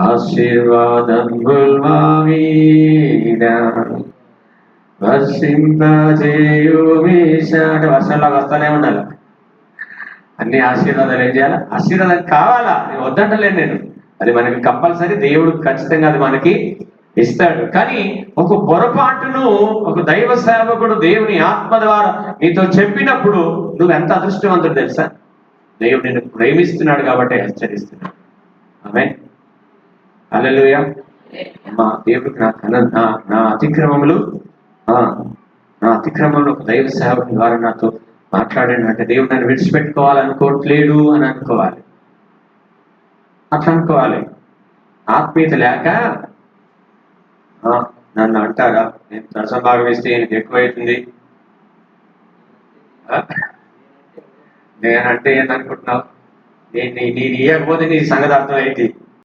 ఆశీర్వాదం మా మీద అంటే వర్షంలాగా వస్తానే ఉండాలి. అన్ని ఆశీర్వాదాలు ఏం చేయాలి? ఆశీర్వాదం కావాలా? నేను వద్దంటలేను నేను. అది మనకి కంపల్సరీ. దేవుడు ఖచ్చితంగా అది మనకి ఇస్తాడు. కానీ ఒక పొరపాటును ఒక దైవ సేవకుడు దేవుని ఆత్మ ద్వారా నీతో చెప్పినప్పుడు నువ్వు ఎంత అదృష్టవంతుడు తెలుసా? దేవుడు నిన్ను ప్రేమిస్తున్నాడు కాబట్టి హెచ్చరిస్తున్నాడు. ఆమె అల్లెలుయ మా దేవుడికి నా కన నా నా అతిక్రమములు ఆ, నా అతిక్రమంలో ఒక దైవ సేవకుని ద్వారా నాతో మాట్లాడాను అంటే దేవుడు నన్ను విడిచిపెట్టుకోవాలనుకోవట్లేడు అని అనుకోవాలి. అట్లా అనుకోవాలి. ఆత్మీయత లేక ఆ, నన్ను అంటారా? నేను దర్శనం బాగా వేస్తే ఈయనకి ఎక్కువైతుంది. నేనంటే ఏంటనుకుంటున్నావు నేను నేను ఇవ్వకపోతే నీ సంగతి అర్థం ఏంటి